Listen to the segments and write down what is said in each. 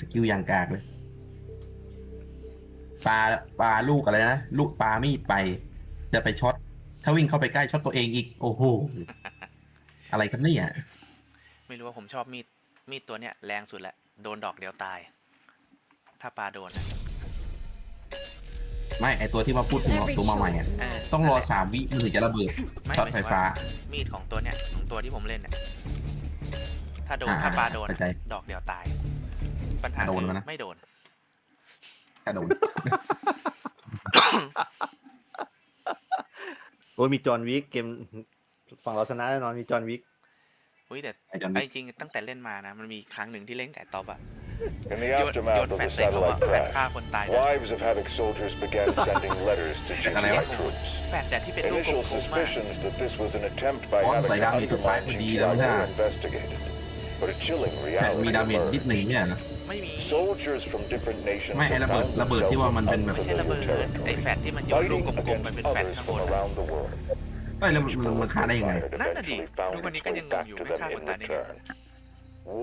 สกิลอย่างกากเลยปลาปลาลูกอะไรนะลูกปลามีดไป จะไปช็อตถ้าวิ่งเข้าไปใกล้ช็อตตัวเองอีก โอ้โหอะไรครับเนี่ยไม่รู้ว่าผมชอบมีดมีดตัวเนี้ยแรงสุดแหละโดนดอกเดียวตาย ถ้าปลาโดนนะไม่ไอตัวที่มาพูดถึงตัวมาใหม่อะเออต้องรอสามวิมันถึงจะระเบิดไม่ช็อตหมยไฟถึงว่ฟ้ามีดของตัวเนี้ยของตัวที่ผมเล่นเนี่ยถ้าโดนอ่าถ้าปลาโดนเข้าใจ ดอกเดียวตาย ปัญหาโดนคือมันนะ ไม่โดนกระโดดโอ้ยมีจอห์นวิกเกมฝั่งเราชนะแน่นอนมีจอห์นวิกอุ้ยแต่ไอ้จอนไอ้วิกจริงๆตั้งแต่เล่นมานะ มันมีครั้งหนึ่งที่เล่นไก่ต๊อบอะ In the โยนโย aftermath น of แฟ the ดใส่เขาอะ satellite แฟด crash, ฆ่าคนตายด้วย wives of Havoc soldiers began sending letters to อะไรวะ GCI troops. แฟดแต่ที่เป็นลูก Initial กลมๆอะ suspicions that this was an attempt by Oh, Havoc ใส่ to ดาเมจสุดท้าย undermine พอดี GCI แล้วนะ were investigated. But a chilling แต่มี reality ดาเมจนิด emerged. หนึ่งเนี่ยนะ ไม่มี Soldiers from different nations ไม่ไอ้ระเบิด found ระเบิดที่ว่ามันเป็นแบบ ไม่ใช่ระเบิด unfamiliar ไอ้ territory, แฟดที่มันโยนลูก fighting กลมๆไปเป็น against แฟด others ข้างบ from นอะ around the world. เอ้ยแล้วมันมันมันฆ่าได้ยังไง Planet นั่นน่ะดิ eventually found ทุกวันนี้ its ก็ way ยังงง back อยู่ to ไม่ them ฆ่าคน in ตายได้ไง return.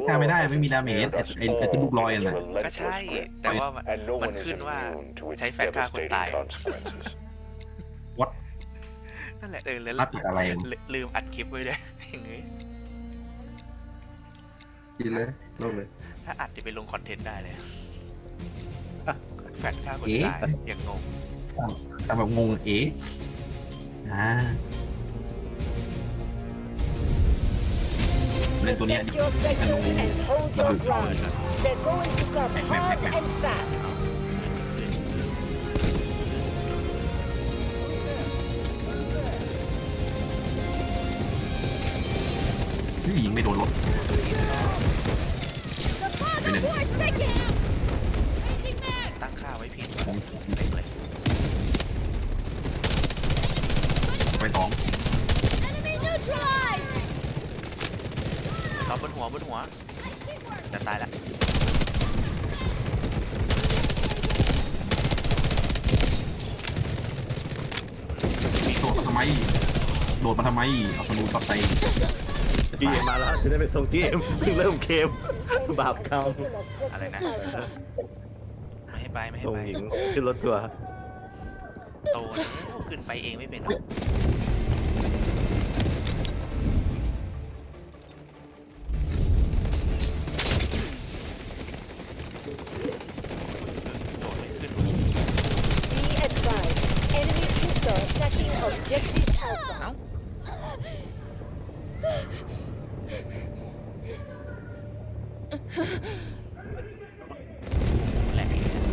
ฆ่าไม่ได้ไม่มีดาเมจ War ไอ้ has ไอ้ไอ้ที่ลูกลอยนั่นแหละ fallen ก็ใช่ into a relentless แต่ว่ามัน and no มัน one is ขึ้นว่า immune to its ใช้แฟดฆ่าคนตาย devastating consequences. วัดนั่นแหละเออแล้วรับผิดอะไร ลืลืมอัดคลิปไว้ด้วยอย่างงี้ กินเลยโลกเลย ถ้าอัดจะไปลงคอนเทนต์ได้เลย แฟดฆ่าคนเอ๊ะตายอย่างงงแต่แบบงงเอ๊ะอ่าเล่นตัวเนี้ย Protect your sectors and hold your Level ground. They're going to come Mech, mech, hard mech, mech. and fast. ยิงไม่โดนรถ ไปหนึ่งตั้งค่าไว้ผิดเล็กเลยไปสองตอบบนหัวบนหัว จะตายละโดดมาทำไม โดดมาทำไม เอาธนูช็อตไป จะจีตายเอ็มมาแล้วจะได้ไปส่งจีเอ็มเพิ่งเริ่มเกมบาปกรรมอะไรนะ ไม่ให้ไปไม่ให้ส่งไปหญิงขึ้นรถทัวร์โตแล้วขึ้นไปเองไม่เป็นหรอกโดดไม่ขึ้น Be advised, enemy troops are attacking objective Alpha. เอ้า แหลกอีกแล้ว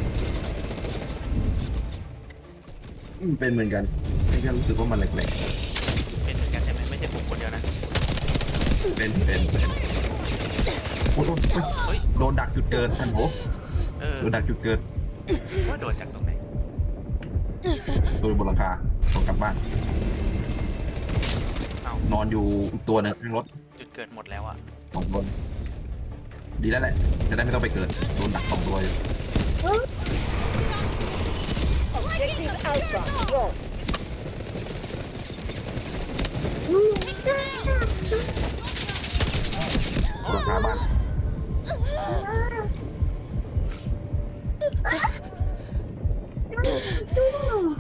อืมเป็นเหมือนกันไม่แค่รู้สึกว่ามันแหลกเป็นเหมือนกันใช่ไหมไม่ใช่ผมคนเดียวนะ ๆเป็นเป็นเป็นโอ้โหเฮ้ย โดนดักจุดเกินฮัลโหลเออโดนดักจุดเกินว่าโดนจากตรงไหน โดนบนหลังคาต้องกลับบ้าน เอ้านอนอยู่อีกตัวหนึงข้างรถจุดเกิดหมดแล้วอะ สองคน ดีแล้วแหละ จะได้ไม่ต้องไปเกิด โดนดักสองตัวอยู่ Objective Alpha, lost. บนหลังคาบ้าน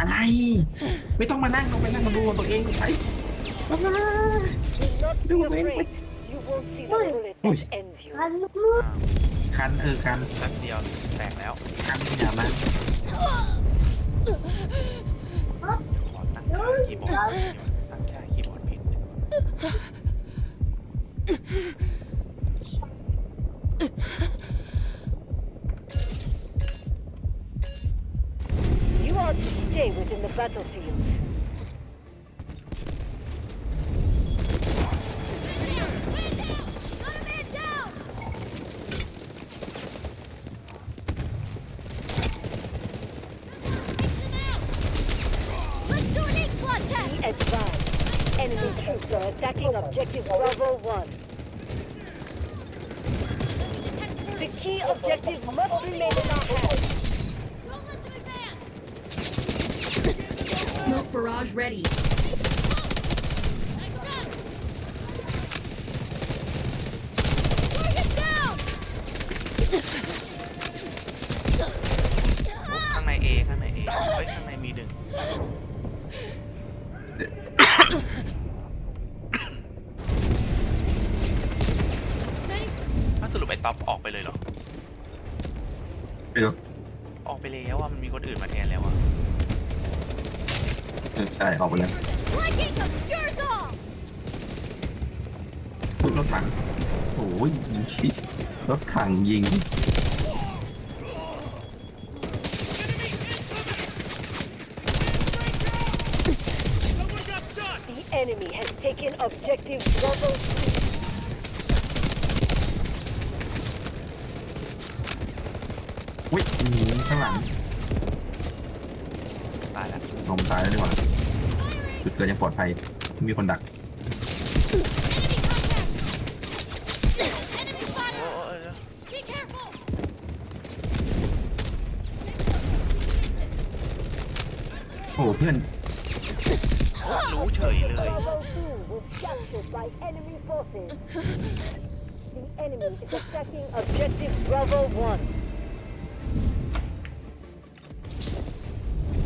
อะไร ไม่ต้องมานั่งลงไปนั่งมาดูตัวเองไปมามา Do not be Do it. afraid. You won't see the bullet Ui. That ends you. อ้าวคันเออคันแป๊บเดียวแตกแล้วคันอย่ามาขอตั้งค่าคีย์บอร์ดตั้งค่าคีย์บอร์ดผิด You are to stay within the battlefield. Attacking objective Bravo 1. The key objective must remain in our hands. Smoke barrage ready. ไอ้ท็อปออกไปเลยเหรอไปดูออกไปแล้วอะมันมีคนอื่นมาแทนแล้วอะเออใช่ออกไปแล้ว Flanking obscures all! ปุ๊บรถถังโอ้ยยิงชิรถถังยิง The enemy has taken objective Bravo อุ้ยอืมข้างหลังตายแล้วนมตายแล้วดีกว่าจุดเกิดยังปลอดภัยไม่มีคนดัก Enemy โอ้ spotted! โอ้เออ Be careful! โอ้เพื่อนรู้เฉยเลย Bravo 2 was captured by enemy forces. The enemy is attacking objective Bravo 1.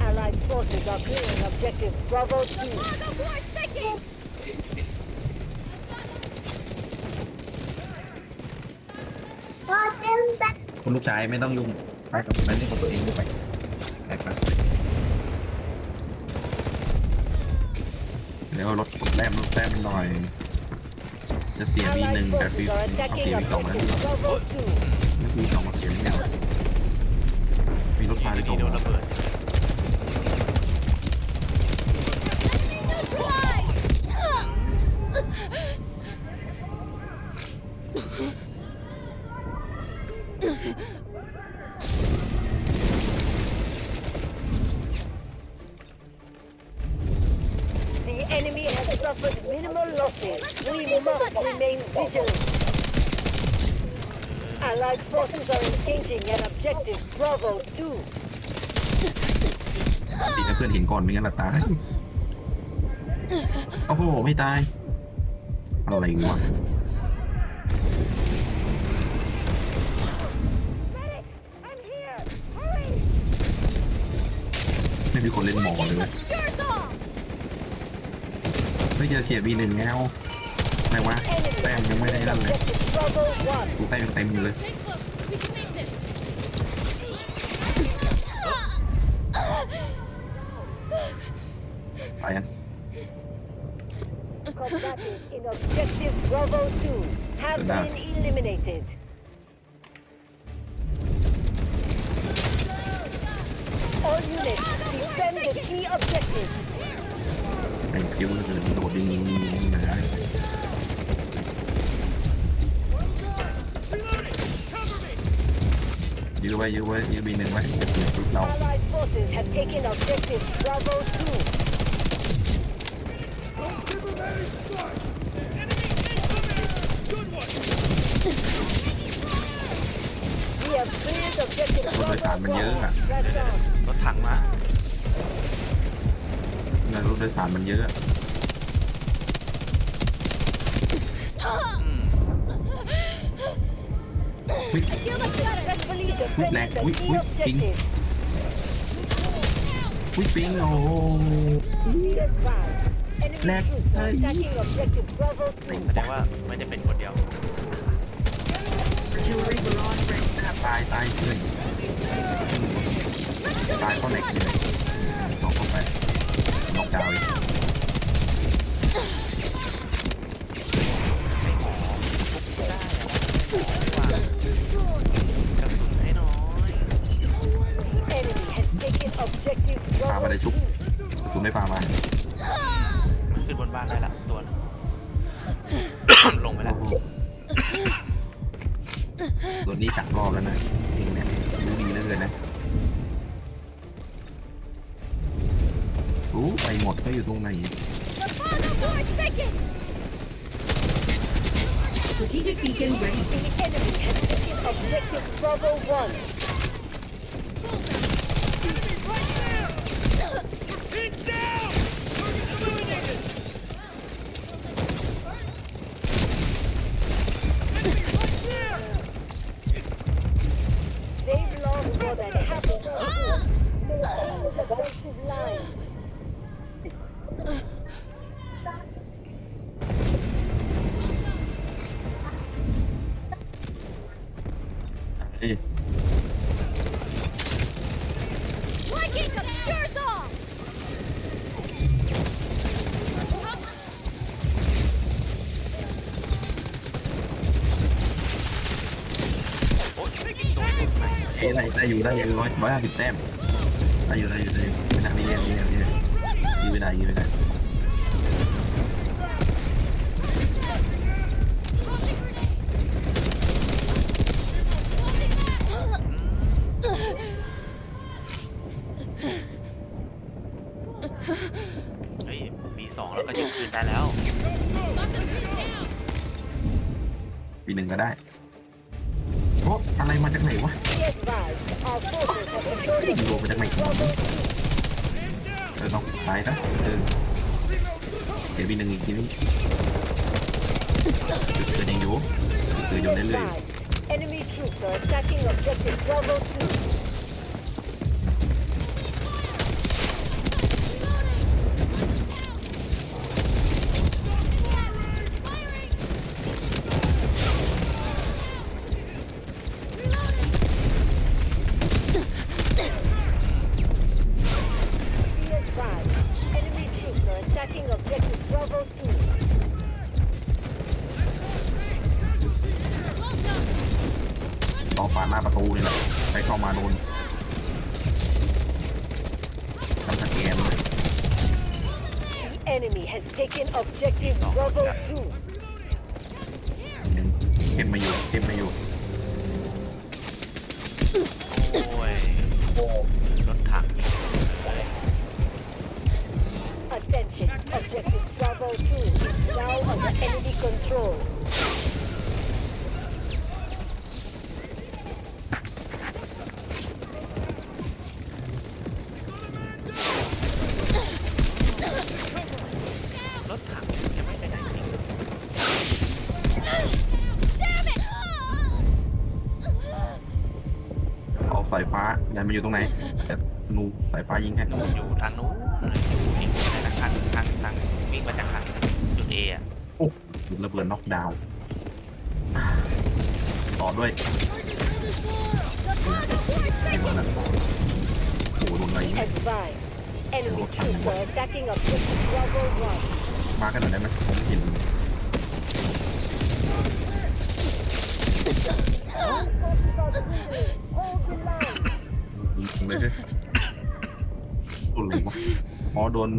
Allied forces are clearing objective Bravo 2. คุณลูกชายไม่ต้องยุ่งไปกับไปเล่นของตัวเองดีไปไปไปเดี๋ยวรถแต้มรถแต้มหน่อย จะเสียบีหนึ่ง Allied แต่ฟี forces are เอาเสี attacking ยบีสองแล้ว objective Bravo 2. ไม่คือสองมาเสียไม่เอามีรถพาไปส่งโดนระเบิด The enemy has suffered minimal losses. We must remain vigilant. Allied forces are engaging an objective Bravo 2. ดีนะเพื่อนเห็นก่อนไม่งั้นละตาย โอ้โหไม่ตาย อะไรวะไม่มีคนเล่นหมอเลยเว้ย Obscures all! ไม่เจอเสียบีหนึ่งแล้วอะไรวะแต้มยังไม่ได้นั่นเลยตูแต้มยังเต็มอยู่เลย We can make this. ตายยัง Combatants in objective Bravo 2 have Good been eliminated. All units, defend the key objectives. ไอ้คิ้วเหลยโดดยิงยิงยิงยิงนะยื้อไว้ยื้อไว้ยื้อบีหนึ่งไว้จะเสียชุดเรา Allied forces have taken objective Bravo 2. คนโดยสารมันเยอะอะรถถังมา นั่นรถโดยสารมันเยอะ อืม With black, with- with pink. อุ้ยปิงโอ้ Be advised. แลกเฮ้ย Attacking objective Bravo 2. แสดงว่าไม่ได้เป็นคนเดียวตายตายเฉยตายเพราะไหล็กเลยตกเข้าไปนอกดาวน์อีก ไปหมดก็อยู่ตรงไหน Strategic beacon ready. The enemy has taken objective Bravo 1. อยู่ได้อยู่ร้อยร้อยห้าสิบแต้มได้อยู่ได้อยู่ได้อยู่ไม่น่ามีเรียนมีเรียนมีเรียนยืนไม่ได้ยืนไม่ได้ Enemy troops are attacking objective Bravo 2. enemy has taken objective Bravo 2. หนึ่งเข้มมาอยู่เข้มมาอยู่ โอ้ย รถถังอีกเลย Attention, objective Bravo 2 is now under enemy control. ายฟ้ายันมาอยู่ตรงไหนแต่นูสายฟ้ายิงให้นู่นอยู่ทางนู้นอยู่อีกทางทางทางทางวิ่งมาจากทางจุดเออะโอ้ระเบิดน็อกดาวน์ต่อด้วยไอ้โดนนั้นโอ้โหโดนอะไรเนี่ย Advise. enemy troops are attacking objective Bravo 1. มากันหน่อยได้ไหมผมเห็น All forces are dwindling. Hold the line. ยิงเลยเลยโดนอะไรวะอ๋อโดน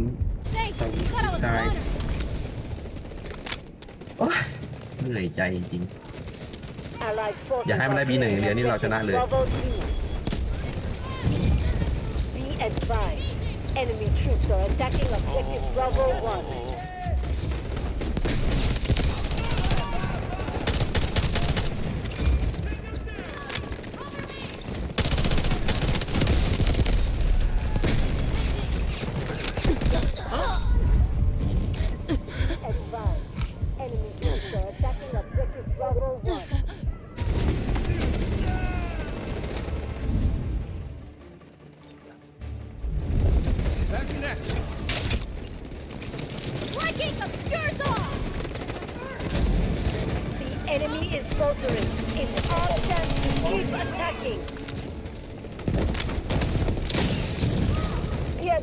Thanks. Thought I was died. โอ๊ยเหนื่อยใจจริง Allied forces อย่าให้มันได้ are B1 อย่างเดียวนี่เราชนะเลย Bravo 2. Be advised, enemy troops are attacking โอ้โห objective โอ้โห Bravo โอ้โห 1.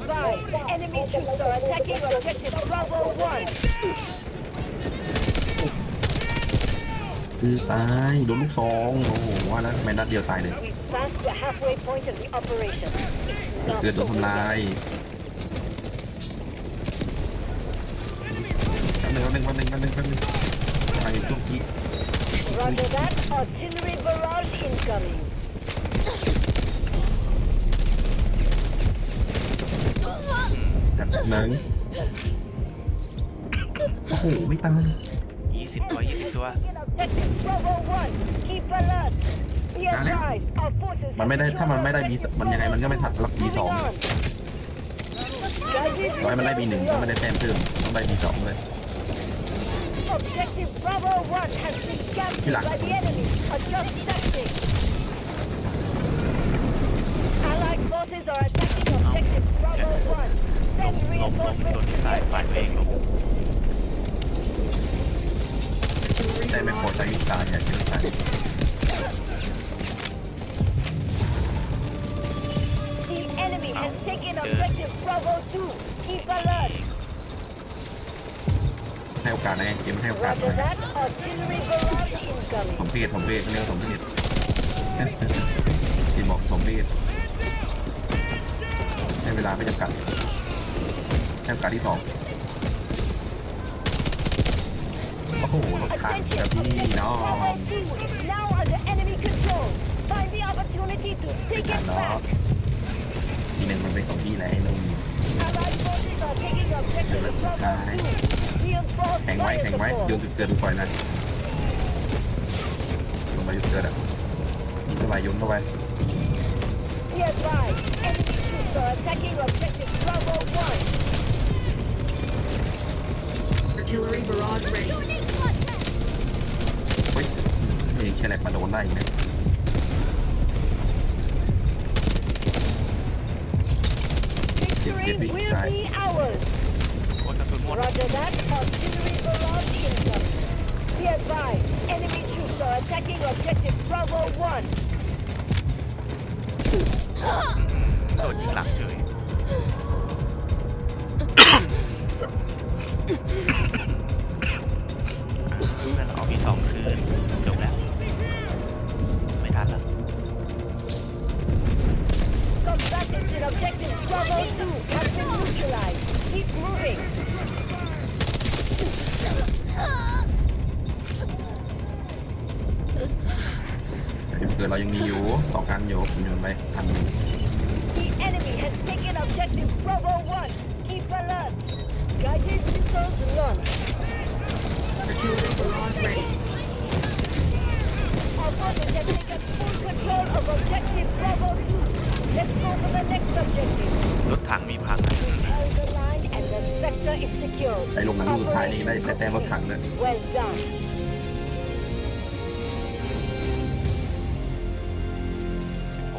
Be advised, enemy troops are attacking objective Bravo 1. คือตายโดนลูกซองโอ้โหว่าแล้วทำไมนัดเดียวตายเลย We've passed the halfway point of the operation. It's not เกิดโดน over ทำลาย yet. แป๊บนึงแป๊บนึงแป๊บนึงแป๊บนึงแป๊บนึงกำลังอยู่ช่วงที่ Roger that. Artillery barrage incoming. แป๊บนึงโอ้โหไม่ตายยี่สิบตัวยี่สิบตัว Objective Bravo 1. Keep alert. Be advised, our forces มันไม่ได้ถ้ามันไม่ได้บีมันยังไงมันก็ไม่ทันรับบีสอง Moving on. Guided ร้อยมันได้บีหนึ่งก็ไม่ได้แต้มเพิ่มต้องได้บีสองเลย Objective Bravo 1 has been captured Mira. By the enemy. Adjust tactics. Allied forces are attacking objective Bravo มโดนที่สายฝ่ายตัวเองล้ม Artillery ได้ไม่พอ barrage ใจมิสไซล์อยากจะมิสไซล์ The enemy has taken objective Bravo 2. Keep alert. ให้โอกาสนะเกมให้โอกาสหน่ Roger อย that. Artillery barrage incoming. สมเพศสมเพศเรียกว่าสมเพศทีมบอกสมเพศให้เวลาไม่จำกัด ให้โอกาสที่สองโอ้โหรถถัง Attention, กับพี่ objective น้อง Bravo 2 is now under enemy control. Find the opportunity to ไม่ take ทัน it หรอก back. ทีหนึ่งมันเป็นของพี่แล้วไอ้นุ่ม Allied forces are taking objective Let's Bravo try. 2. Reinforce แข่งไว้ fire แข่งไว้ support. โยนจุดเกิดปล่อยนะลงไปจุดเกิดอะยิงเข้าไปโยนเข้าไป Be advised, enemy troops are attacking objective Bravo 1. Artillery barrage ready. เฮ้ยเองแฉลบมาโดนได้อีกนะ Victory Get- get will back. be ours. โอ้กระสุนหมด Roger that. Artillery barrage incoming. Be advised, enemy troops are attacking objective Bravo 1. โดนยิงหลังเฉย เพื่อนเราเอาพี่สองคืนจบแล้ว ไม่ทันละ Combatants in objective Bravo 2 have been neutralized. Keep moving. จุดเกิดเรายังมีอยู่สองอันอยู่ผมโยนไปอันหนึ่ง The enemy has taken objective Bravo 1. Keep alert. Guided missiles launched. รถถังมีพังอะ Held the line and the sector is secured. ไอ้ลงลูกสุดท้ายนี่ได้ได้แต้มรถถังเลย Well done.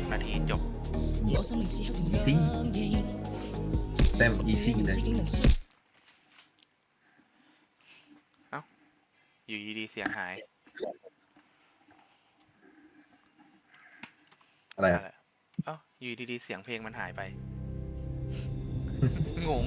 16นาทีจบ อีซี่แต้มอีซี่เล อยู่ดีๆเสียงหาย อะไรนั่อะนแหละเอ้าอยู่ดีๆ เสียงเพลงมันหายไป งง